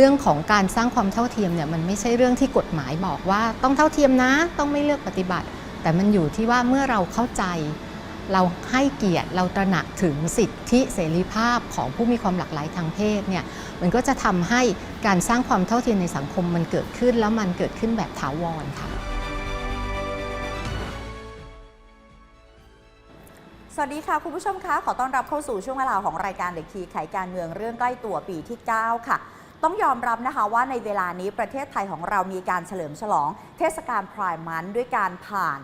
เรื่องของการสร้างความเท่าเทียมเนี่ยมันไม่ใช่เรื่องที่กฎหมายบอกว่าต้องเท่าเทียมนะ ต้องไม่เลือกปฏิบัติ แต่มันอยู่ที่ว่าเมื่อเราเข้าใจ เราให้เกียรติเราตระหนักถึงสิทธิเสรีภาพของผู้มีความหลากหลายทางเพศเนี่ยมันก็จะทำให้การสร้างความเท่าเทียมในสังคมมันเกิดขึ้น แล้วมันเกิดขึ้นแบบถาวรค่ะสวัสดีค่ะ คุณผู้ชมคะ ขอต้อนรับเข้าสู่ช่วงเวลาของรายการเด็กคีไขการเมืองเรื่องใกล้ตัวปีที่ 9 ค่ะ ต้องยอมรับนะคะว่าในเวลานี้ประเทศไทยของเรามีการเฉลิมฉลอง เทศกาลพรายมันด้วยการผ่าน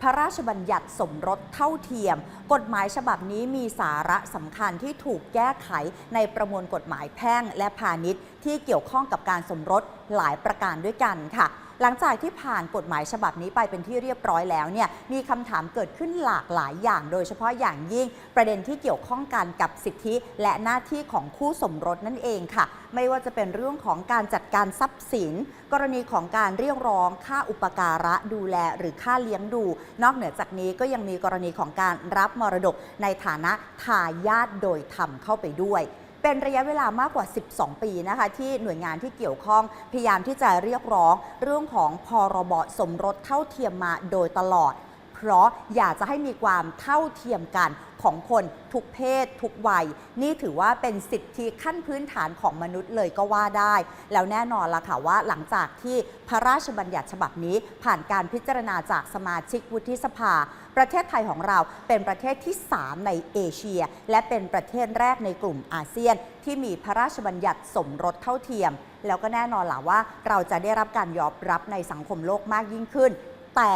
พระราชบัญญัติสมรสเท่าเทียม กฎหมายฉบับนี้มีสาระสำคัญที่ถูกแก้ไขในประมวลกฎหมายแพ่งและพาณิชย์ ที่เกี่ยวข้องกับการสมรสหลายประการด้วยกันค่ะ หลังจากที่ผ่านกฎหมายฉบับนี้ไปเป็นที่เรียบร้อยแล้วเนี่ยมีคำถามเกิดขึ้นหลากหลายอย่าง โดยเฉพาะอย่างยิ่งประเด็นที่เกี่ยวข้องกันกับสิทธิ และหน้าที่ของคู่สมรสนั่นเองค่ะ ไม่ว่าจะเป็นเรื่องของการจัดการทรัพย์สิน กรณีของการเรียกร้องค่าอุปการะดูแลหรือค่าเลี้ยงดู นอกเหนือจากนี้ก็ยังมีกรณีของการรับมรดกในฐานะทายาทโดยธรรมเข้าไปด้วย เป็นระยะเวลามากกว่า 12 ปีนะคะ ที่หน่วยงานที่เกี่ยวข้องพยายามที่จะเรียกร้องเรื่องของพรบสมรสเท่าเทียมมาโดยตลอด เพราะอยากจะให้มีความเท่าเทียมกันของคนทุกเพศ ทุกวัย นี่ถือว่าเป็นสิทธิขั้นพื้นฐานของมนุษย์เลยก็ว่าได้ แล้วแน่นอนละค่ะว่าหลังจากที่พระราชบัญญัติฉบับนี้ผ่านการพิจารณาจากสมาชิกวุฒิสภา ประเทศไทยของเราเป็นประเทศที่ 3 ในเอเชีย และเป็นประเทศแรกในกลุ่มอาเซียน ที่มีพระราชบัญญัติสมรสเท่าเทียม แล้วก็แน่นอนล่ะว่าเราจะได้รับการยอมรับในสังคมโลกมากยิ่งขึ้น แต่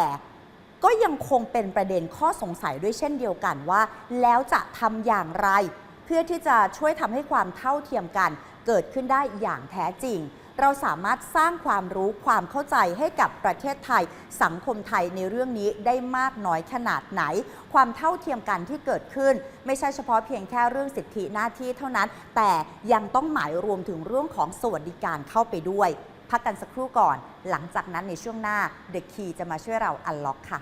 ก็ยังคงเป็นประเด็นข้อสงสัยด้วยเช่นเดียวกันว่า แล้วจะทำอย่างไร เพื่อที่จะช่วยทำให้ความเท่าเทียมกันเกิดขึ้นได้อย่างแท้จริง เราสามารถสร้างความรู้ความเข้าใจให้กับประเทศไทย สังคมไทยในเรื่องนี้ได้มากน้อยขนาดไหน ความเท่าเทียมกันที่เกิดขึ้น ไม่ใช่เฉพาะเพียงแค่เรื่องสิทธิหน้าที่เท่านั้น แต่ยังต้องหมายรวมถึงเรื่องของสวัสดิการเข้าไปด้วย พักกันสักครู่ก่อน หลังจากนั้นในช่วงหน้า The Key จะมาช่วยเราอันล็อกค่ะ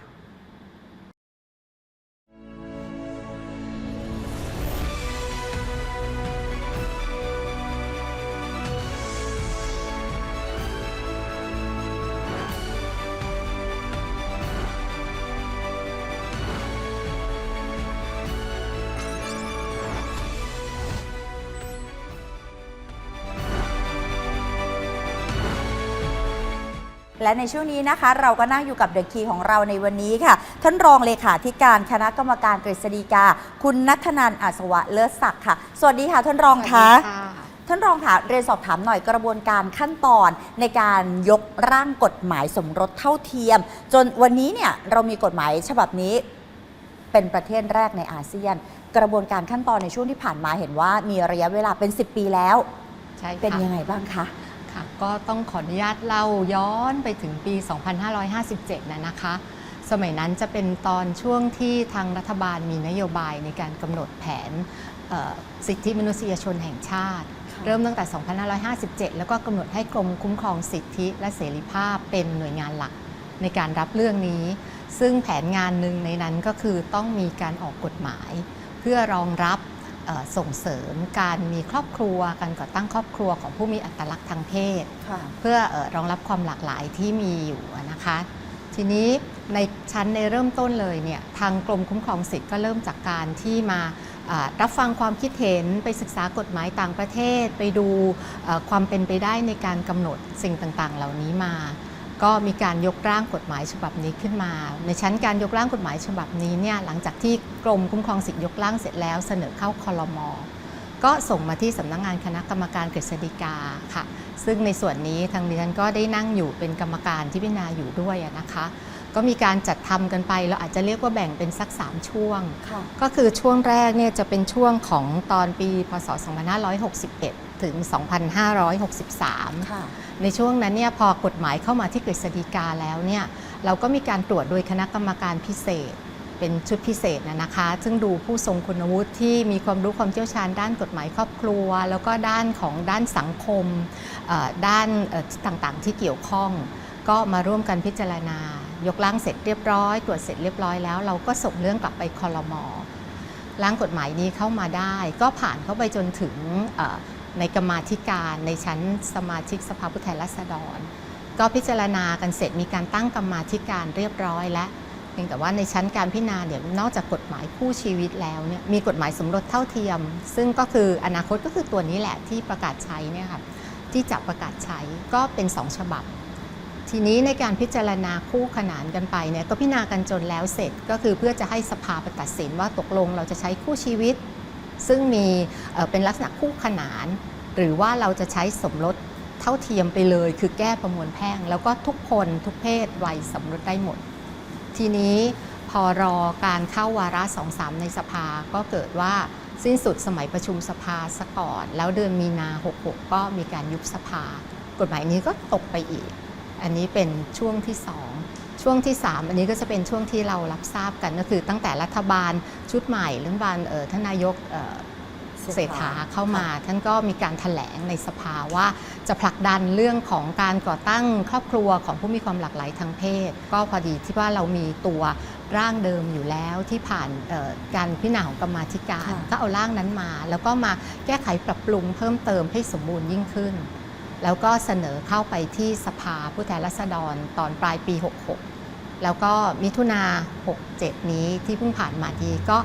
และในช่วงนี้นะคะ เราก็นั่งอยู่กับเดอะคีของเราในวันนี้ค่ะ ท่านรองเลขาธิการคณะกรรมการกฤษฎีกา คุณนัทนันอัศวะเลิศศักดิ์ค่ะ สวัสดีค่ะ ท่านรองคะท่านรองค่ะเรียนสอบถามหน่อยกระบวนการขั้นตอนในการยกร่างกฎหมายสมรสเท่าเทียม จนวันนี้เนี่ยเรามีกฎหมายฉบับนี้ เป็นประเทศแรกในอาเซียน กระบวนการขั้นตอนในช่วงที่ผ่านมาเห็นว่ามีระยะเวลาเป็น 10 ปีแล้ว ใช่ค่ะเป็นยังไงบ้างคะค่ะ ก็ต้องขออนุญาตเล่าย้อนไปถึงปี 2557 นะนะคะ สมัยนั้นจะเป็นตอนช่วงที่ทางรัฐบาลมีนโยบายในการกำหนดแผนเอ่อสิทธิมนุษยชนแห่งชาติค่ะเริ่มตั้งแต่ 2557 แล้วก็กำหนดให้กรมคุ้มครองสิทธิและเสรีภาพเป็นหน่วยงานหลักในการรับเรื่องนี้ ซึ่งแผนงานหนึ่งในนั้นก็คือต้องมีการออกกฎหมาย เพื่อรองรับเอ่อ ส่งเสริมการมีครอบครัวการก่อตั้งครอบครัวของผู้มีอัตลักษณ์ทางเพศค่ะเพื่อเออรองรับความหลากหลายที่มีอยู่อะนะคะ ทีนี้ในชั้นในเริ่มต้นเลยเนี่ยทางกรมคุ้มครองสิทธิ์ก็เริ่มจากการที่มาอ่ารับฟังความคิดเห็นไปศึกษากฎหมายต่างประเทศ ไปดูเอ่อความเป็นไปได้ในการกำหนดสิ่งต่างๆ เหล่านี้มา ก็มีการยกร่างกฎหมายฉบับนี้ขึ้นมา ในชั้นการยกร่างกฎหมายฉบับนี้เนี่ยหลังจากที่กรมคุ้มครองสิทธิ์ยกร่างเสร็จแล้วเสนอเข้าคอรมอก็ส่งมาที่สำนักงานคณะกรรมการกฤษฎีกาค่ะ ซึ่งในส่วนนี้ทางดิฉันก็ได้นั่งอยู่เป็นกรรมการที่พิจารณาอยู่ด้วยอะนะคะ ก็มีการจัดทำกันไปเราอาจจะเรียกว่าแบ่งเป็นสัก 3 ช่วงค่ะก็คือช่วงแรกเนี่ยจะเป็นช่วงของตอนปีพศ 2561 ถึง 2563ค่ะ ในช่วงนั้นเนี่ยพอกฎหมายเข้ามาที่กฤษฎีกาแล้วเนี่ยเราก็มีการตรวจโดยคณะกรรมการพิเศษ เป็นชุดพิเศษนะนะคะ ซึ่งดูผู้ทรงคุณวุฒิที่มีความรู้ความเชี่ยวชาญด้านกฎหมายครอบครัว แล้วก็ด้านของด้านสังคมด้านต่างๆที่เกี่ยวข้อง ก็มาร่วมกันพิจารณา ยกร่างเสร็จเรียบร้อย ตรวจเสร็จเรียบร้อยแล้ว เราก็ส่งเรื่องกลับไปคอรมอร่างกฎหมายนี้เข้ามาได้ ก็ผ่านเข้าไปจนถึง ในกรรมาธิการในชั้นสมาชิกสภาผู้แทนราษฎร ก็พิจารณากันเสร็จมีการตั้งกรรมาธิการเรียบร้อยแล้วเพียงแต่ว่าในชั้นการพิจารณาเนี่ยนอกจากกฎหมายคู่ชีวิตแล้วเนี่ยมีกฎหมายสมรสเท่าเทียม ซึ่งก็คืออนาคตก็คือตัวนี้แหละที่ประกาศใช้เนี่ยค่ะที่จะประกาศใช้ก็เป็นสองฉบับ ทีนี้ในการพิจารณาคู่ขนานกันไปเนี่ยก็พิจารณากันจนแล้วเสร็จก็คือเพื่อจะให้สภาไปตัดสินว่าตกลงเราจะใช้คู่ชีวิต ซึ่งมีเป็นลักษณะคู่ขนาน หรือว่าเราจะใช้สมรสเท่าเทียมไปเลย คือแก้ประมวลแพ่ง แล้วก็ทุกคนทุกเพศวัยสมรสได้หมด ทีนี้พอรอการเข้าวาระสองสามในสภาก็เกิดว่าสิ้นสุดสมัยประชุมสภาซะก่อน แล้วเดือนมีนา 66 ก็มีการยุบสภา กฎหมายนี้ก็ตกไปอีก อันนี้เป็นช่วงที่2 ช่วงที่ 3 อันนี้ก็จะเป็นช่วงที่เรารับทราบกันก็คือตั้งแต่รัฐบาลชุดใหม่รัฐบาลเอ่อท่านนายกเอ่อเศรษฐาเข้ามา ท่านก็มีการถแถลงในสภาว่าจะผลักดันเรื่องของการก่อตั้งครอบครัวของผู้มีความหลากหลายทางเพศ ก็พอดีที่ว่าเรามีตัวร่างเดิมอยู่แล้วที่ผ่านเอ่อการพิจารณาของกรรมาธิการค่ะก็เอาร่างนั้นมา แล้วก็มาแก้ไขปรับปรุงเพิ่มเติมให้สมบูรณ์ยิ่งขึ้น แล้วก็เสนอเข้าไปที่สภาผู้แทนราษฎรตอนปลายปี 66 แล้วก็มิถุนา 67 นี้ที่เพิ่งผ่านมาดีก็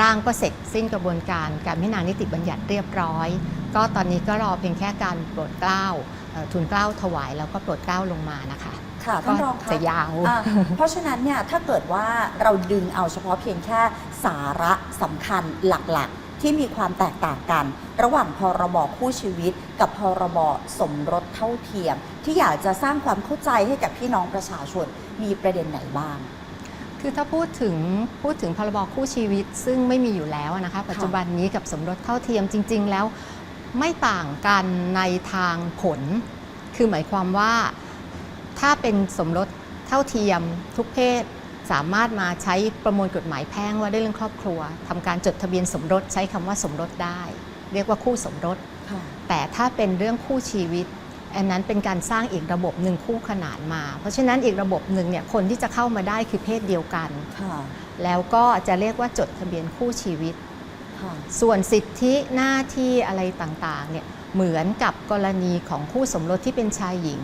ร่างก็เสร็จสิ้นกระบวนการการพิจารณานิติบัญญัติเรียบร้อย ก็ตอนนี้ก็รอเพียงแค่การโปรดเกล้าเอ่อทุนเกล้าถวายแล้วก็โปรดเกล้าลงมานะคะค่ะก็ท่านรองคะจะยาวอะเพราะฉะนั้นเนี่ยถ้าเกิดว่าเราดึงเอาเฉพาะเพียงแค่สาระสำคัญหลักๆ ที่มีความแตกต่างกัน ระหว่างพรบคู่ชีวิต กับพรบสมรสเท่าเทียม ที่อยากจะสร้างความเข้าใจให้กับพี่น้องประชาชนมีประเด็นไหนบ้าง คือถ้าพูดถึงพูดถึงพรบคู่ชีวิต ซึ่งไม่มีอยู่แล้วนะคะ ปัจจุบันนี้กับสมรสเท่าเทียมจริง ๆ แล้วไม่ต่างกันในทางผล คือหมายความว่าถ้าเป็นสมรสเท่าเทียมทุกเพศ สามารถมาใช้ประมวลกฎหมายแพ่งว่าด้วยเรื่องครอบครัวทำการจดทะเบียนสมรสใช้คำว่าสมรสได้ เรียกว่าคู่สมรสค่ะแต่ถ้าเป็นเรื่องคู่ชีวิต อันนั้นเป็นการสร้างอีกระบบหนึ่งคู่ขนานมา เพราะฉะนั้นอีกระบบหนึ่งเนี่ยคนที่จะเข้ามาได้คือเพศเดียวกันค่ะแล้วก็จะเรียกว่าจดทะเบียนคู่ชีวิตค่ะส่วนสิทธิหน้าที่อะไรต่างๆเนี่ยเหมือนกับกรณีของคู่สมรสที่เป็นชายหญิง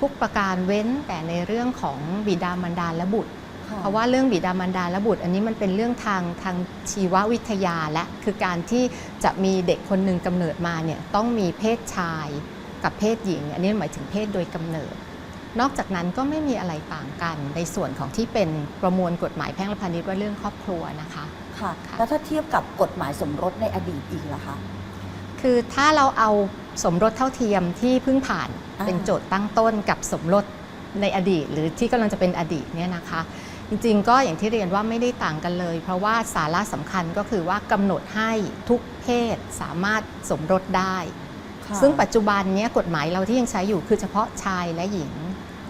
ทุกประการเว้นแต่ในเรื่องของบิดามารดาและบุตร เพราะว่าเรื่องบิดามารดาและบุตร อันนี้มันเป็นเรื่องทางทางชีววิทยาและคือการที่จะมีเด็กคนหนึ่งกำเนิดมาเนี่ยต้องมีเพศชายกับเพศหญิง อันนี้หมายถึงเพศโดยกำเนิด นอกจากนั้นก็ไม่มีอะไรต่างกันในส่วนของที่เป็นประมวลกฎหมายแพ่งและพาณิชย์ว่าเรื่องครอบครัวนะคะค่ะค่ะแล้วถ้าเทียบกับกฎหมายสมรสในอดีตอีกล่ะคะคือถ้าเราเอาสมรสเท่าเทียมที่เพิ่งผ่านอ่าเป็นโจทย์ตั้งต้นกับสมรสในอดีต หรือที่กำลังจะเป็นอดีตเนี่ยนะคะ จริงๆ ก็อย่างที่เรียนว่าไม่ได้ต่างกันเลย เพราะว่าสาระสำคัญก็คือว่ากำหนดให้ทุกเพศสามารถสมรสได้ค่ะซึ่งปัจจุบันเนี้ยกฎหมายเราที่ยังใช้อยู่คือเฉพาะชายและหญิง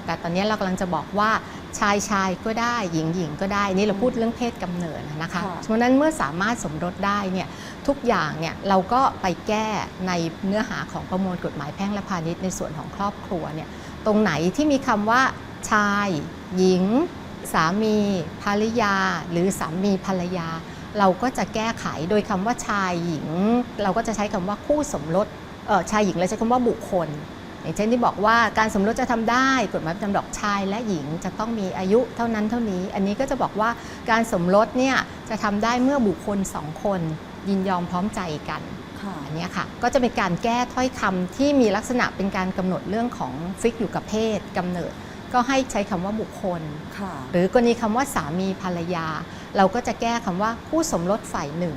แต่ตอนนี้เรากำลังจะบอกว่าชายชายก็ได้หญิงหญิงก็ได้ นี่เราพูดเรื่องเพศกำเนิดนะคะค่ะเพราะฉะนั้นเมื่อสามารถสมรสได้เนี่ยทุกอย่างเนี่ยเราก็ไปแก้ในเนื้อหาของประมวลกฎหมายแพ่งและพาณิชย์ในส่วนของครอบครัวเนี่ยตรงไหนที่มีคำว่าชายหญิง สามีภรรยา หรือสามีภรรยา เราก็จะแก้ไขโดยคำว่าชายหญิง เราก็จะใช้คำว่าคู่สมรสเอ่อชายหญิงเราใช้คำว่าบุคคล อย่างเช่นที่บอกว่าการสมรสจะทำได้กฎหมายประจำดอกชายและหญิงจะต้องมีอายุเท่านั้นเท่านี้ อันนี้ก็จะบอกว่าการสมรสเนี่ยจะทำได้เมื่อบุคคลสองคนยินยอมพร้อมใจกันค่ะอันเนี้ยค่ะก็จะเป็นการแก้ถ้อยคำที่มีลักษณะเป็นการกำหนดเรื่องของฟิกอยู่กับเพศกำเนิด ก็ให้ใช้คำว่าบุคคลค่ะหรือกรณีคำว่าสามีภรรยา เราก็จะแก้คำว่าคู่สมรสฝ่ายหนึ่ง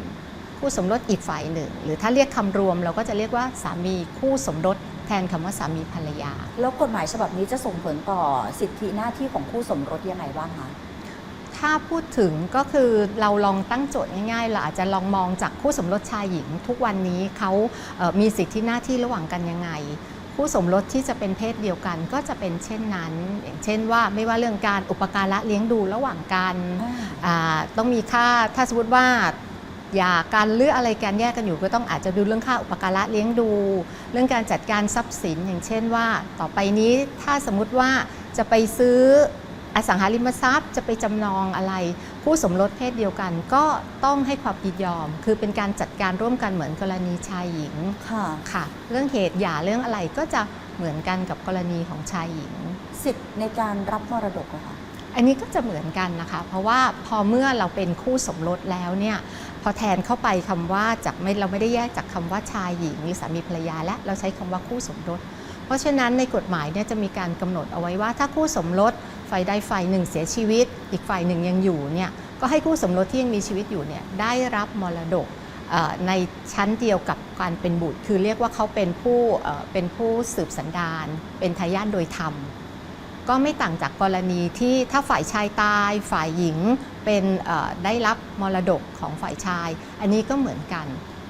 คู่สมรสอีกฝ่ายหนึ่ง หรือถ้าเรียกคำรวม เราก็จะเรียกว่าสามีคู่สมรสแทนคำว่าสามีภรรยา แล้วกฎหมายฉบับนี้จะส่งผลต่อสิทธิหน้าที่ของคู่สมรสยังไงบ้างคะถ้าพูดถึงก็คือเราลองตั้งโจทย์ง่ายๆเราอาจจะลองมองจากคู่สมรสชายหญิง ทุกวันนี้เขาเอ่อมีสิทธิหน้าที่ระหว่างกันยังไง คู่สมรสที่จะเป็นเพศเดียวกันก็จะเป็นเช่นนั้น อย่างเช่นว่าไม่ว่าเรื่องการอุปการะเลี้ยงดูระหว่างกันอ่าต้องมีค่าถ้าสมมติว่าหย่ากันหรืออะไรกันแยกกันอยู่ก็ต้องอาจจะดูเรื่องค่าอุปการะเลี้ยงดู เรื่องการจัดการทรัพย์สิน อย่างเช่นว่า ต่อไปนี้ถ้าสมมุติว่าจะไปซื้ออสังหาริมทรัพย์ จะไปจำนองอะไร คู่สมรสเพศเดียวกันก็ต้องให้ความยินยอม คือเป็นการจัดการร่วมกันเหมือนกรณีชายหญิงค่ะค่ะ เรื่องเหตุหย่าเรื่องอะไรก็จะเหมือนกันกับกรณีของชายหญิง สิทธิ์ในการรับมรดกอะค่ะอันนี้ก็จะเหมือนกันนะคะ เพราะว่าพอเมื่อเราเป็นคู่สมรสแล้วเนี่ยพอแทนเข้าไปคำว่าจากไม่เราไม่ได้แยกจากคำว่าชายหญิง หรือสามีภรรยาและเราใช้คำว่าคู่สมรส เพราะฉะนั้นในกฎหมายเนี่ยจะมีการกำหนดเอาไว้ว่าถ้าคู่สมรส ฝ่ายใดฝ่ายหนึ่งเสียชีวิต อีกฝ่ายหนึ่งยังอยู่เนี่ยก็ให้คู่สมรสที่ยังมีชีวิตอยู่เนี่ยได้รับมรดกในชั้นเดียวกับการเป็นบุตร คือเรียกว่าเขาเป็นผู้เป็นผู้สืบสันดาน เป็นทายาทโดยธรรม ก็ไม่ต่างจากกรณีที่ถ้าฝ่ายชายตาย ฝ่ายหญิงเป็นได้รับมรดกของฝ่ายชาย อันนี้ก็เหมือนกัน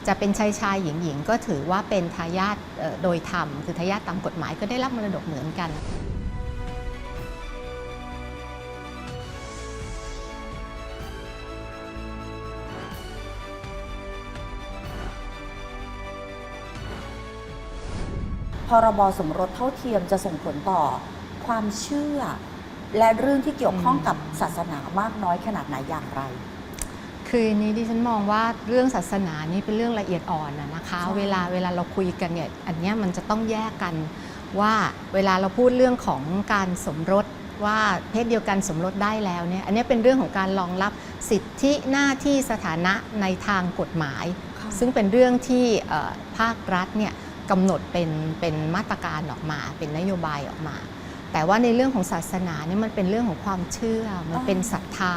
จะเป็นชายชายหญิงหญิงก็ถือว่าเป็นทายาทโดยธรรม คือทายาทตามกฎหมายก็ได้รับมรดกเหมือนกัน รบสมรสเท่าเทียมจะส่งผลต่อความเชื่อ และเรื่องที่เกี่ยวข้องกับศาสนามากน้อยขนาดไหนอย่างไร คืออันนี้ดิฉันมองว่าเรื่องศาสนานี่เป็นเรื่องละเอียดอ่อนนะนะคะใช่เวลาเวลาเราคุยกันเนี่ยอันเนี้ยมันจะต้องแยกกันว่าเวลาเราพูดเรื่องของการสมรสว่าเพศเดียวกันสมรสได้แล้วเนี่ยอันเนี้ยเป็นเรื่องของการรองรับสิทธิหน้าที่สถานะในทางกฎหมาย ซึ่งเป็นเรื่องที่เอ่อภาครัฐเนี่ย กำหนดเป็นเป็นมาตรการออกมา เป็นนโยบายออกมา แต่ว่าในเรื่องของศาสนาเนี่ยมันเป็นเรื่องของความเชื่อ มันเป็นศรัทธา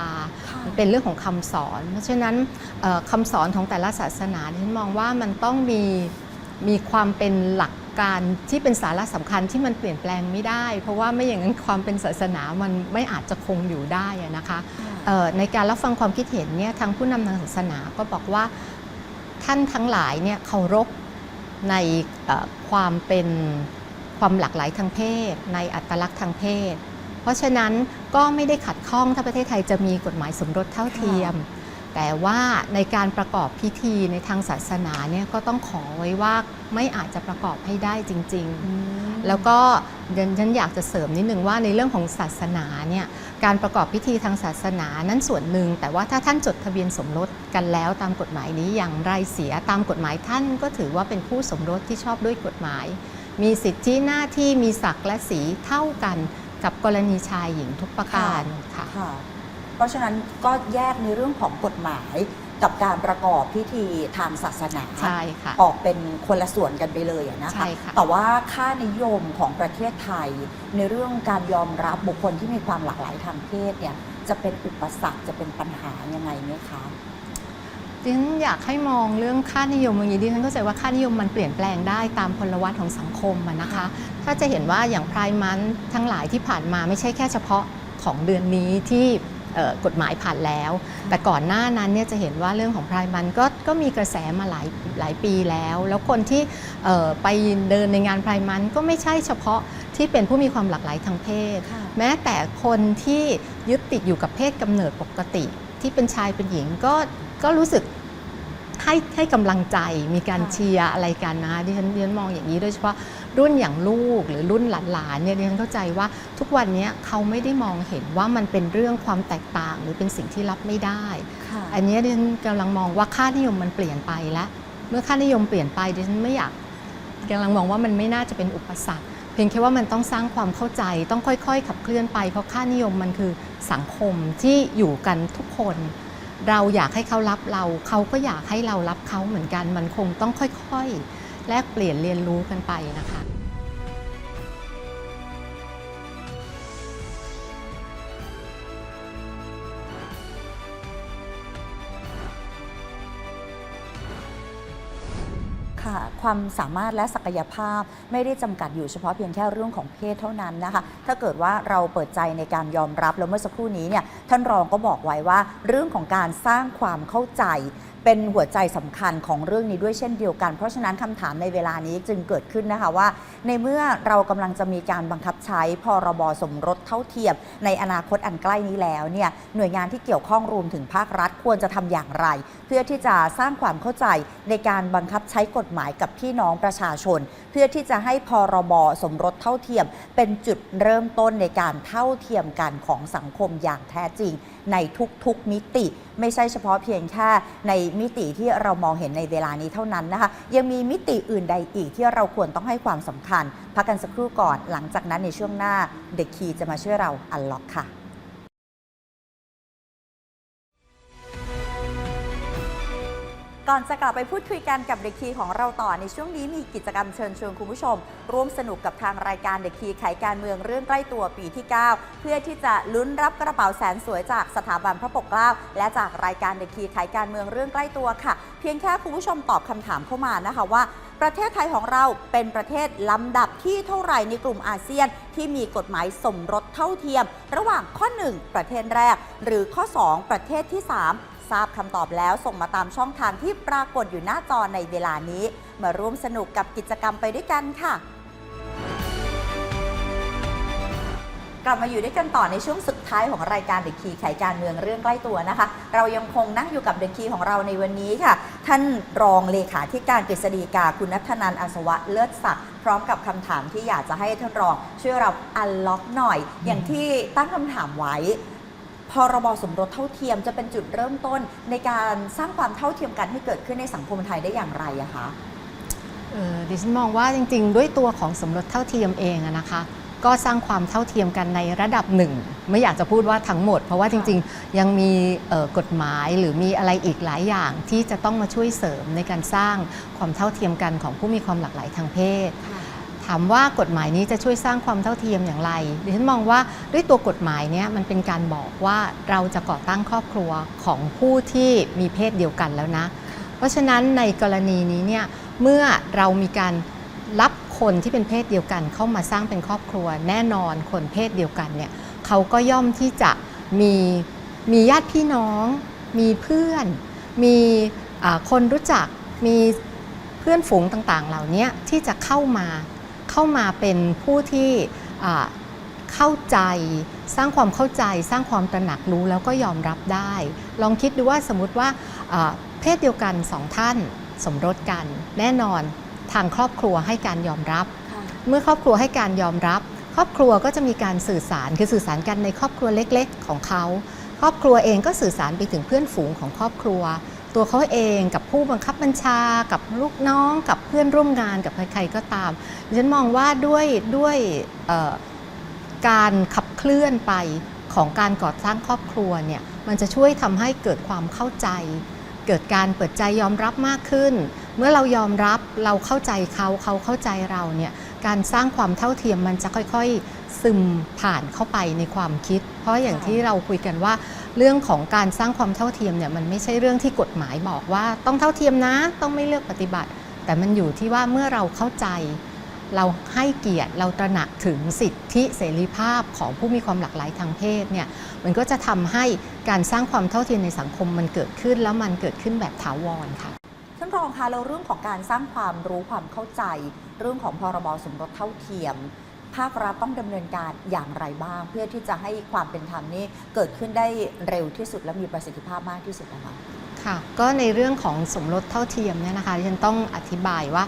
ค่ะมันเป็นเรื่องของคำสอน เพราะฉะนั้นเอ่อคำสอนของแต่ละศาสนาที่ฉันมองว่ามันต้องมีมีความเป็นหลักการที่เป็นสาระสำคัญที่มันเปลี่ยนแปลงไม่ได้ เพราะว่าไม่อย่างนั้นความเป็นศาสนามันไม่อาจจะคงอยู่ได้อะนะคะเอ่อในการรับฟังความคิดเห็นเนี่ยทางผู้นำทางศาสนาก็บอกว่าท่านทั้งหลายเนี่ยเคารพ ในเอ่อความเป็นความหลากหลายทางเพศ ในอัตลักษณ์ทางเพศ เพราะฉะนั้นก็ไม่ได้ขัดข้องถ้าประเทศไทยจะมีกฎหมายสมรสเท่าเทียม แต่ว่าในการประกอบพิธีในทางศาสนาเนี่ยก็ต้องขอไว้ว่าไม่อาจจะประกอบให้ได้จริง ๆ แล้วก็เดี๋ยวฉันอยากจะเสริมนิดนึงว่าในเรื่องของศาสนาเนี่ยการประกอบพิธีทางศาสนานั้นส่วนหนึ่ง แต่ว่าถ้าท่านจดทะเบียนสมรสกันแล้วตามกฎหมายนี้อย่างไรเสียตามกฎหมายท่านก็ถือว่าเป็นคู่สมรสที่ชอบด้วยกฎหมาย มีสิทธิหน้าที่มีศักดิ์และสีเท่ากันกับกรณีชายหญิงทุกประการค่ะค่ะเพราะฉะนั้นก็แยกในเรื่องของกฎหมาย กับการประกอบพิธีทางศาสนาใช่ค่ะ ออกเป็นคนละส่วนกันไปเลยอะนะคะใช่ค่ะ แต่ว่าค่านิยมของประเทศไทย ในเรื่องการยอมรับบุคคลที่มีความหลากหลายทางเพศเนี่ยจะเป็นอุปสรรคจะเป็นปัญหายังไงไหมคะ ดิฉันอยากให้มองเรื่องค่านิยมอย่างนี้ดิฉันเข้าใจว่าค่านิยมมันเปลี่ยนแปลงได้ตามพลวัตของสังคมอะนะคะ ถ้าจะเห็นว่าอย่างพรายมันทั้งหลายที่ผ่านมาไม่ใช่แค่เฉพาะของเดือนนี้ที่เอ่อ กฎหมายผ่านแล้ว แต่ก่อนหน้านั้นเนี่ยจะเห็นว่าเรื่องของพรายมันก็ก็มีกระแสมาหลายหลายปีแล้ว แล้วคนที่เอ่อไปเดินในงานพรายมันก็ไม่ใช่เฉพาะที่เป็นผู้มีความหลากหลายทางเพศค่ะแม้แต่คนที่ยึดติดอยู่กับเพศกำเนิดปกติ ที่เป็นชายเป็นหญิงก็ก็รู้สึกให้ให้กำลังใจมีการค่ะเชียร์อะไรกันนะคะดิฉันดิฉันมองอย่างนี้โดยเฉพาะ รุ่นอย่างลูกหรือรุ่นหลานๆเนี่ยดิฉันเข้าใจว่าทุกวันนี้เขาไม่ได้มองเห็นว่ามันเป็นเรื่องความแตกต่าง หรือเป็นสิ่งที่รับไม่ได้ค่ะอันนี้ดิฉันกำลังมองว่าค่านิยมมันเปลี่ยนไปแล้วเมื่อค่านิยมเปลี่ยนไปดิฉันไม่อยากกำลังมองว่ามันไม่น่าจะเป็นอุปสรรคเพียงแค่ว่ามันต้องสร้างความเข้าใจต้องค่อยๆ ขับเคลื่อนไป เพราะค่านิยมมันคือสังคมที่อยู่กันทุกคน เราอยากให้เขารับเรา เขาก็อยากให้เรารับเขาเหมือนกัน มันคงต้องค่อยๆ แลกเปลี่ยนเรียนรู้กันไปนะคะค่ะความสามารถและศักยภาพไม่ได้จำกัดอยู่เฉพาะเพียงแค่เรื่องของเพศเท่านั้นนะคะ ถ้าเกิดว่าเราเปิดใจในการยอมรับแล้วเมื่อสักครู่นี้เนี่ยท่านรองก็บอกไว้ว่า เรื่องของการสร้างความเข้าใจ เป็นหัวใจสำคัญของเรื่องนี้ด้วยเช่นเดียวกัน เพราะฉะนั้นคำถามในเวลานี้จึงเกิดขึ้นนะคะว่า ในเมื่อเรากำลังจะมีการบังคับใช้พรบสมรสเท่าเทียม ในอนาคตอันใกล้นี้แล้วเนี่ยหน่วยงานที่เกี่ยวข้องรวมถึงภาครัฐควรจะทำอย่างไร เพื่อที่จะสร้างความเข้าใจในการบังคับใช้กฎหมายหมายกับพี่น้องประชาชน เพื่อที่จะให้พรบสมรสเท่าเทียม เป็นจุดเริ่มต้นในการเท่าเทียมกันของสังคมอย่างแท้จริง ในทุกๆมิติ ไม่ใช่เฉพาะเพียงแค่ในมิติที่เรามองเห็นในเวลานี้เท่านั้นนะคะ ยังมีมิติอื่นใดอีกที่เราควรต้องให้ความสำคัญ พักกันสักครู่ก่อนหลังจากนั้นในช่วงหน้าเด็กคีจะมาช่วยเราอันล็อกค่ะ ก่อนจะกลับไปพูดคุยกันกับเด็กคีของเราต่อในช่วงนี้มีกิจกรรมเชิญชวนคุณผู้ชม ร่วมสนุกกับทางรายการเด็กคีไขการเมืองเรื่องใกล้ตัวปีที่ 9 เพื่อที่จะลุ้นรับกระเป๋าแสนสวยจากสถาบันพระปกเกล้าและจากรายการเด็กคีไขการเมืองเรื่องใกล้ตัวค่ะ เพียงแค่คุณผู้ชมตอบคำถามเข้ามานะคะว่า ประเทศไทยของเราเป็นประเทศลำดับที่เท่าไหร่ในกลุ่มอาเซียน ที่มีกฎหมายสมรสเท่าเทียม ระหว่างข้อ 1 ประเทศแรก หรือข้อ 2 ประเทศที่ 3 ทราบคำตอบแล้วส่งมาตามช่องทางที่ปรากฏอยู่หน้าจอในเวลานี้ มาร่วมสนุกกับกิจกรรมไปด้วยกันค่ะ กลับมาอยู่ด้วยกันต่อในช่วงสุดท้ายของรายการเด็กคีไขการเมืองเรื่องใกล้ตัวนะคะ เรายังคงนั่งอยู่กับเด็กคีของเราในวันนี้ค่ะ ท่านรองเลขาธิการกฤษฎีกาคุณนัทนันอัศวะเลิศศักดิ์พร้อมกับคำถามที่อยากจะให้ท่านรองช่วยเราอันล็อกหน่อย อย่างที่ตั้งคำถามไว้ พรบสมรสเท่าเทียมจะเป็นจุดเริ่มต้นในการสร้างความเท่าเทียมกันให้เกิดขึ้นในสังคมไทยได้อย่างไรอะคะเอ่อดิฉันมองว่าจริง ๆ ด้วยตัวของสมรสเท่าเทียมเองอะนะคะ ก็สร้างความเท่าเทียมกันในระดับหนึ่ง ไม่อยากจะพูดว่าทั้งหมด เพราะว่าจริง ๆ ยังมีเอ่อกฎหมายหรือมีอะไรอีกหลายอย่างที่จะต้องมาช่วยเสริมในการสร้างความเท่าเทียมกันของผู้มีความหลากหลายทางเพศ ถามว่ากฎหมายนี้จะช่วยสร้างความเท่าเทียมอย่างไร ดิฉันมองว่าด้วยตัวกฎหมายเนี้ยมันเป็นการบอกว่าเราจะก่อตั้งครอบครัวของผู้ที่มีเพศเดียวกันแล้วนะ เพราะฉะนั้นในกรณีนี้เนี่ยเมื่อเรามีการรับคนที่เป็นเพศเดียวกัน เข้ามาสร้างเป็นครอบครัว แน่นอนคนเพศเดียวกันเนี่ยเขาก็ย่อมที่จะมีมีญาติพี่น้อง มีเพื่อน มีคนรู้จักมีเพื่อนฝูงต่างๆ เหล่านี้ที่จะเข้ามา เข้ามาเป็นผู้ที่เข้าใจสร้างความเข้าใจ สร้างความตระหนักรู้แล้วก็ยอมรับได้ ลองคิดดูว่าสมมติว่าเพศเดียวกันสองท่านสมรสกัน แน่นอนทางครอบครัวให้การยอมรับ เมื่อครอบครัวให้การยอมรับ ครอบครัวก็จะมีการสื่อสารคือสื่อสารกันในครอบครัวเล็ก ๆ ของเขา ครอบครัวเองก็สื่อสารไปถึงเพื่อนฝูงของครอบครัว ตัวเขาเองกับผู้บังคับบัญชา กับลูกน้อง กับเพื่อนร่วมงานกับใครๆก็ตามดิฉันมองว่าด้วยด้วยการขับเคลื่อนไปของการก่อสร้างครอบครัวเนี่ยมันจะช่วยทำให้เกิดความเข้าใจ เกิดการเปิดใจยอมรับมากขึ้น เมื่อเรายอมรับเราเข้าใจเขาเขาเข้าใจเราเนี่ยการสร้างความเท่าเทียมมันจะค่อยๆ ซึมผ่านเข้าไปในความคิด เพราะอย่างที่เราคุยกันว่า เรื่องของการสร้างความเท่าเทียมเนี่ยมันไม่ใช่เรื่องที่กฎหมายบอกว่าต้องเท่าเทียมนะ ต้องไม่เลือกปฏิบัติ แต่มันอยู่ที่ว่าเมื่อเราเข้าใจ เราให้เกียรติเราตระหนักถึงสิทธิเสรีภาพของผู้มีความหลากหลายทางเพศเนี่ยมันก็จะทำให้การสร้างความเท่าเทียมในสังคมมันเกิดขึ้น แล้วมันเกิดขึ้นแบบถาวรค่ะท่านรองคะแล้วเรื่องของการสร้างความรู้ความเข้าใจ เรื่องของพรบสมรสเท่าเทียม ภาครัฐต้องดำเนินการอย่างไรบ้าง เพื่อที่จะให้ความเป็นธรรมนี้เกิดขึ้นได้เร็วที่สุดและมีประสิทธิภาพมากที่สุดนะคะค่ะก็ในเรื่องของสมรสเท่าเทียมเนี่ยนะคะฉันต้องอธิบายว่า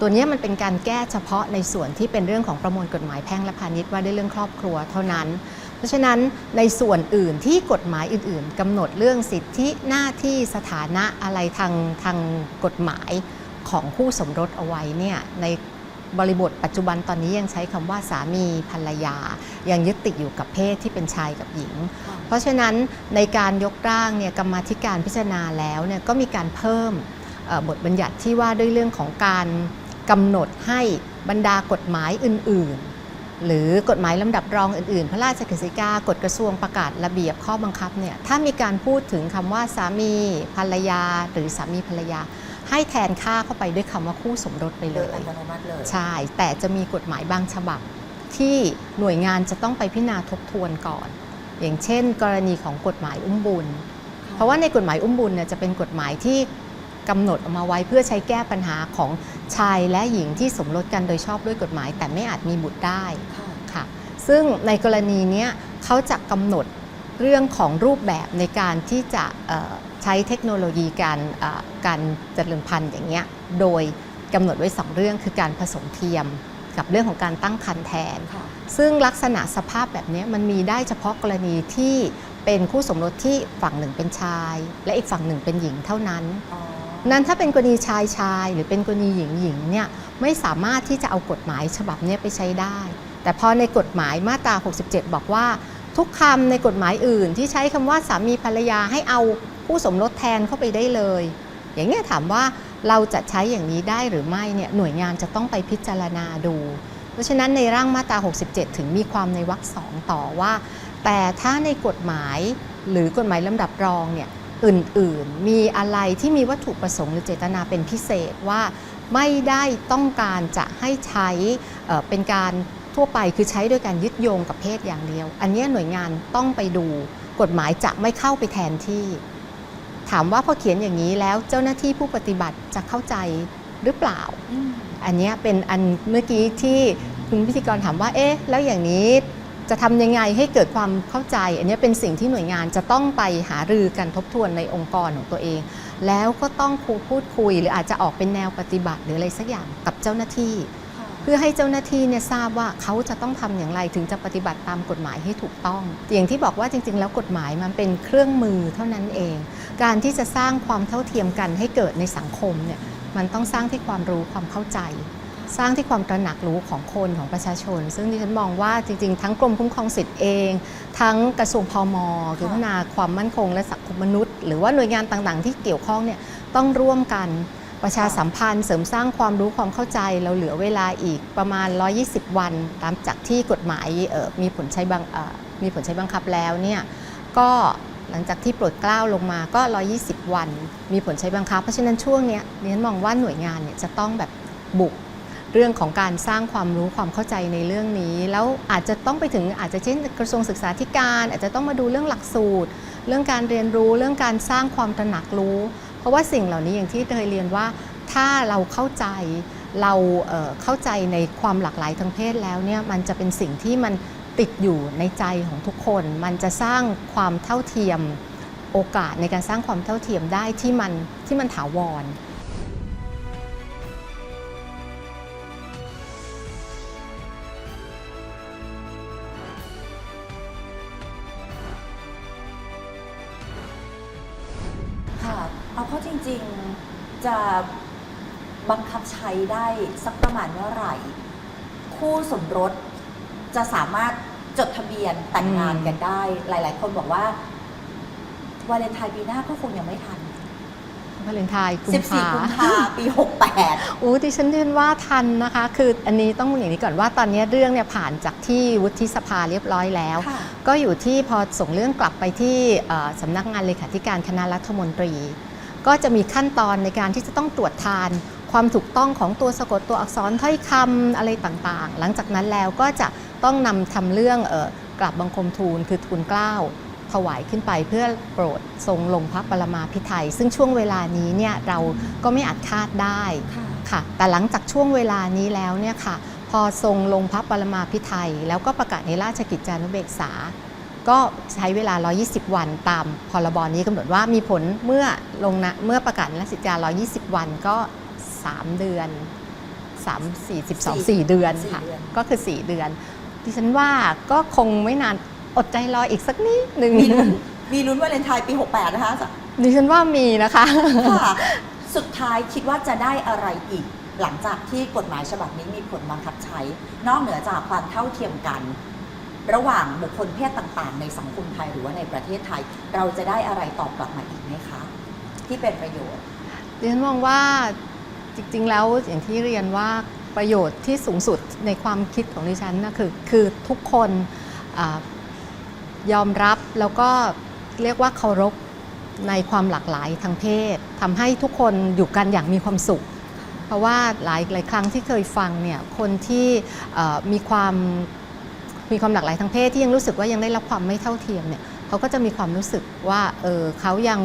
ตัวเนี้ยมันเป็นการแก้เฉพาะในส่วนที่เป็นเรื่องของประมวลกฎหมายแพ่งและพาณิชย์ว่าด้วยเรื่องครอบครัวเท่านั้น เพราะฉะนั้นในส่วนอื่นที่กฎหมายอื่น ๆกำหนดเรื่องสิทธิหน้าที่สถานะอะไรทางทางกฎหมายของคู่สมรสเอาไว้เนี่ยใน บริบทปัจจุบันตอนนี้ยังใช้คำว่าสามีภรรยา ยังยึดติดอยู่กับเพศที่เป็นชายกับหญิง เพราะฉะนั้นในการยกร่างเนี่ยกรรมาธิการพิจารณาแล้วเนี่ยก็มีการเพิ่มเอ่อบทบัญญัติที่ว่าด้วยเรื่องของการกำหนดให้บรรดากฎหมายอื่น ๆ หรือกฎหมายลำดับรองอื่น ๆ พระราชกฤษฎีกากฎกระทรวงประกาศระเบียบข้อบังคับเนี่ยถ้ามีการพูดถึงคำว่าสามีภรรยา หรือสามีภรรยา ให้แทนค่าเข้าไปด้วยคำว่าคู่สมรสไปโดเลยยอัตโนมัติเลย ใช่ แต่จะมีกฎหมายบางฉบับ ที่หน่วยงานจะต้องไปพิจารณาทบทวนก่อน อย่างเช่น กรณีของกฎหมายอุ้มบุญ เพราะว่าในกฎหมายอุ้มบุญเนี่ยจะเป็นกฎหมายที่กำหนดออกมาไว้เพื่อใช้แก้ปัญหาของชายและหญิงที่สมรสกันโดยชอบด้วยกฎหมาย แต่ไม่อาจมีบุตรได้ค่ะค่ะซึ่งในกรณีเนี้ยเขาจะกำหนดเรื่องของรูปแบบในการที่จะเอ่อ ใช้เทคโนโลยีการอ่าการเจริญพันธุ์อย่างเงี้ยโดยกำหนดไว้ 2 เรื่องคือการผสมเทียมกับเรื่องของการตั้งครรภ์แทนค่ะซึ่งลักษณะสภาพแบบเนี้ยมันมีได้เฉพาะกรณีที่เป็นคู่สมรสที่ฝั่งหนึ่งเป็นชาย และอีกฝั่งหนึ่งเป็นหญิงเท่านั้นอ๋อนั้นถ้าเป็นกรณีชายชาย หรือเป็นกรณีหญิงหญิงเนี่ยไม่สามารถที่จะเอากฎหมายฉบับเนี้ยไปใช้ได้ แต่พอในกฎหมายมาตรา 67 บอกว่า ทุกคำในกฎหมายอื่นที่ใช้คำว่าสามีภรรยาให้เอา ผู้สมรสแทนเข้าไปได้เลย อย่างนี้ถามว่าเราจะใช้อย่างนี้ได้หรือไม่เนี่ยหน่วยงานจะต้องไปพิจารณาดู เพราะฉะนั้นในร่างมาตรา 67 ถึงมีความในวรรคสองต่อว่า แต่ถ้าในกฎหมายหรือกฎหมายลำดับรองเนี่ยอื่นๆ มีอะไรที่มีวัตถุประสงค์หรือเจตนาเป็นพิเศษว่าไม่ได้ต้องการจะให้ใช้เป็นการทั่วไปคือใช้โดยการยึดโยงกับเพศอย่างเดียว อันนี้หน่วยงานต้องไปดูกฎหมายจะไม่เข้าไปแทนที่ ถามว่าพอเขียนอย่างนี้แล้วเจ้าหน้าที่ผู้ปฏิบัติจะเข้าใจหรือเปล่าอืมอันเนี้ยเป็นอันเมื่อกี้ที่คุณพิธีกรถามว่า เอ๊ะ แล้วอย่างนี้จะทำยังไงให้เกิดความเข้าใจ อันเนี้ยเป็นสิ่งที่หน่วยงานจะต้องไปหารือกันทบทวนในองค์กรของตัวเอง แล้วก็ต้องคุยพูดคุยหรืออาจจะออกเป็นแนวปฏิบัติหรืออะไรสักอย่างกับเจ้าหน้าที่ค่ะ เพื่อให้เจ้าหน้าที่เนี่ยทราบว่าเขาจะต้องทำอย่างไรถึงจะปฏิบัติตามกฎหมายให้ถูกต้อง อย่างที่บอกว่าจริง ๆ แล้วกฎหมายมันเป็นเครื่องมือเท่านั้นเอง การที่จะสร้างความเท่าเทียมกันให้เกิดในสังคมเนี่ยมันต้องสร้างที่ความรู้ความเข้าใจ สร้างที่ความตระหนักรู้ของคนของประชาชน ซึ่งดิฉันมองว่าจริง ๆ ทั้งกรมคุ้มครองสิทธิ์เอง ทั้งกระทรวงพมคือพัฒนาความมั่นคงและสังคมมนุษย์ หรือว่าหน่วยงานต่างๆ ที่เกี่ยวข้องเนี่ยต้องร่วมกัน ประชาสัมพันธ์เสริมสร้างความรู้ความเข้าใจเราเหลือเวลาอีกประมาณ 120 วัน ตามจากที่กฎหมายออมีผลใช้บังออมีผลใช้บังคับแล้วเนี่ยก็หลังจากที่โปรดเกล้าลงมาก็ 120 วัน มีผลใช้บังคับ เพราะฉะนั้นช่วงนี้ยดิฉันมองว่าหน่วยงานเนี่ยจะต้องแบบบุกเรื่องของการสร้างความรู้ความเข้าใจในเรื่องนี้ แล้วอาจจะต้องไปถึงอาจจะเช่นกระทรวงศึกษาธิการ อาจจะต้องมาดูเรื่องหลักสูตร เรื่องการเรียนรู้เรื่องการสร้างความตระหนักรู้ เพราะว่าสิ่งเหล่านี้อย่างที่เคยเรียนว่าถ้าเราเข้าใจเราเเข้าใจในความหลากหลายทางเพศแล้วเนี่ยมันจะเป็นสิ่งที่มันติดอยู่ในใจของทุกคน มันจะสร้างความเท่าเทียมโอกาสในการสร้างความเท่าเทียมได้ที่มันที่มันถาวร จะบังคับใช้ได้สักประมาณเมื่อไหร่ คู่สมรสจะสามารถจดทะเบียนแต่งงานกันได้ หลาย ๆ คนบอกว่าวาเลนไทน์ปีหน้าก็คงยังไม่ทันวาเลนไทน์กุมภา14กุมภาปี 68อู้ดิฉันเรียนว่าทันนะคะ คืออันนี้ต้องอย่างนี้ก่อนว่าตอนนี้เรื่องเนี่ยผ่านจากที่วุฒิสภาเรียบร้อยแล้วค่ะก็อยู่ที่พอส่งเรื่องกลับไปที่เอ่อสำนักงานเลขาธิการคณะรัฐมนตรี ก็จะมีขั้นตอนในการที่จะต้องตรวจทาน ความถูกต้องของตัวสะกดตัวอักษรถ้อยคำอะไรต่างๆ หลังจากนั้นแล้วก็จะต้องนำทำเรื่องเออกลับบังคมทูลคือทูลเกล้าถวายขึ้นไปเพื่อโปรดทรงลงพระปรมาภิไธยซึ่งช่วงเวลานี้เนี่ยเราก็ไม่อาจคาดได้ค่ะค่ะแต่หลังจากช่วงเวลานี้แล้วเนี่ยค่ะ พอทรงลงพระปรมาภิไธยแล้วก็ประกาศในราชกิจจานุเบกษา ก็ใช้เวลา 120 วันตามพรบนี้กำหนดว่ามีผลเมื่อลงนะเมื่อประกาศในราชกิจจา120 วันก็ 3 เดือน 3 4 12 4 เดือนค่ะสี่เดือนก็คือ 4 เดือน ดิฉันว่าก็คงไม่นานอดใจรออีกสักนิดหนึ่ง มีลุ้นมีลุ้นวาเลนไทน์ปี 68 นะคะ ดิฉันว่ามีนะคะค่ะสุดท้ายคิดว่าจะได้อะไรอีก หลังจากที่กฎหมายฉบับนี้มีผลบังคับใช้ นอกเหนือจากความเท่าเทียมกัน ระหว่างบุคคลเพศต่างๆ ในสังคมไทยหรือว่าในประเทศไทย เราจะได้อะไรตอบกลับมาอีกไหมคะ ที่เป็นประโยชน์ดิฉันมองว่าจริงๆแล้วอย่างที่เรียนว่าประโยชน์ที่สูงสุดในความคิดของดิฉันนะคือคือทุกคนอยอมรับแล้วก็เรียกว่าเคารพในความหลากหลายทางเพศทำให้ทุกคนอยู่กันอย่างมีความสุข เพราะว่าหลายหลายครั้งที่เคยฟังเนี่ยคนที่มีความ มีความหลากหลายทางเพศที่ยังรู้สึกว่ายังได้รับความไม่เท่าเทียมเนี่ยเขาก็จะมีความรู้สึกว่าเออเขายัง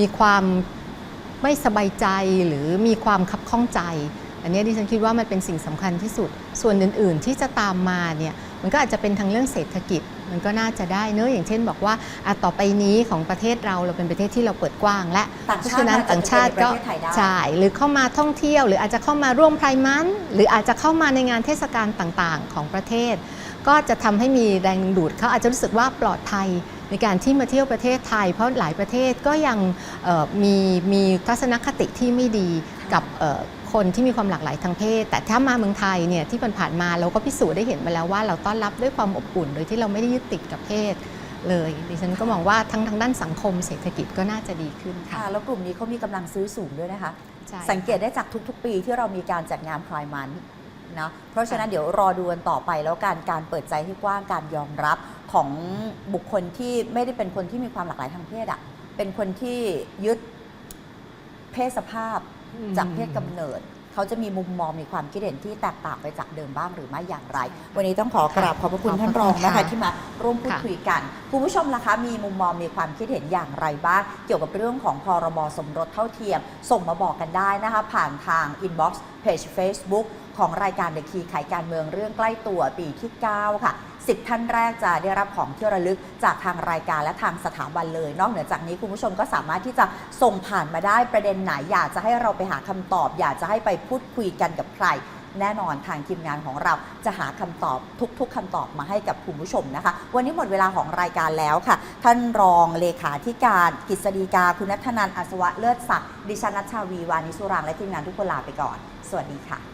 มีความไม่สบายใจหรือมีความคับข้องใจ อันเนี้ยดิฉันคิดว่ามันเป็นสิ่งสำคัญที่สุด ส่วนอื่น ๆ ที่จะตามมาเนี่ยมันก็อาจจะเป็นทางเรื่องเศรษฐกิจ มันก็น่าจะได้เนอะอย่างเช่น บอกว่าอะต่อไปนี้ของประเทศเราเราเป็นประเทศที่เราเปิดกว้าง และต่างเพราะชาติฉะนั้นมาต่างชาติก็จะเป็นในประเทศไทยได้ใช่หรือเข้ามาท่องเที่ยว หรืออาจจะเข้ามาร่วมไพรมันหรืออาจจะเข้ามาในงานเทศกาลต่างๆ ของประเทศ ก็จะทำให้มีแรงดึงดูดเขาอาจจะรู้สึกว่าปลอดภัยในการที่มาเที่ยวประเทศไทย เพราะหลายประเทศก็ยังเอ่อมีมีทัศนคติที่ไม่ดีกับเอ่อคนที่มีความหลากหลายทางเพศ แต่ถ้ามาเมืองไทยเนี่ยที่ผ่านๆมาเราก็พิสูจน์ได้เห็นมาแล้วว่าเราต้อนรับด้วยความอบอุ่น โดยที่เราไม่ได้ยึดติดกับเพศเลยดิฉันก็มองว่าทั้งทางด้านสังคมเศรษฐกิจก็น่าจะดีขึ้นค่ะค่ะแล้วกลุ่มนี้เขามีกำลังซื้อสูงด้วยนะคะใช่สังเกตได้จากทุกๆ ปีที่เรามีการจัดงานพรายมัน นะเพราะฉะนั้นเดี๋ยวรอดูกันต่อไปแล้วการการเปิดใจที่กว้างการยอมรับของบุคคลที่ไม่ได้เป็นคนที่มีความหลากหลายทางเพศอะเป็นคนที่ยึดเพศสภาพอืมจากเพศกำเนิดเขาจะมีมุมมองมีความคิดเห็นที่แตกต่างไปจากเดิมบ้างหรือไม่อย่างไร วันนี้ต้องขอกราบขอบพระคุณขอบพระท่านรองนะคะค่ะที่มาร่วมพูดค่ะคุยกันคุณผู้ชมล่ะคะ มีมุมมองมีความคิดเห็นอย่างไรบ้าง เกี่ยวกับเรื่องของพรบสมรสเท่าเทียม ส่งมาบอกกันได้นะคะ ผ่านทาง inbox page Facebook ของรายการ The Key ขายการเมืองเรื่องใกล้ตัวปีที่ 9 ค่ะ 10 ท่านแรกจะได้รับของที่ระลึกจากทางรายการและทางสถาบันเลย นอกเหนือจากนี้คุณผู้ชมก็สามารถที่จะส่งผ่านมาได้ประเด็นไหนอยากจะให้เราไปหาคำตอบ อยากจะให้ไปพูดคุยกันกับใครแน่นอนทางทีมงานของเราจะหาคำตอบทุกๆคำตอบมาให้กับคุณผู้ชมนะคะ วันนี้หมดเวลาของรายการแล้วค่ะ ท่านรองเลขาธิการกฤษฎีกา คุณนัทนันอัศวะเลิศศักดิ์ดิฉันนัชชาวีวานิสุรางและทีมงานทุกคนลาไปก่อน สวัสดีค่ะ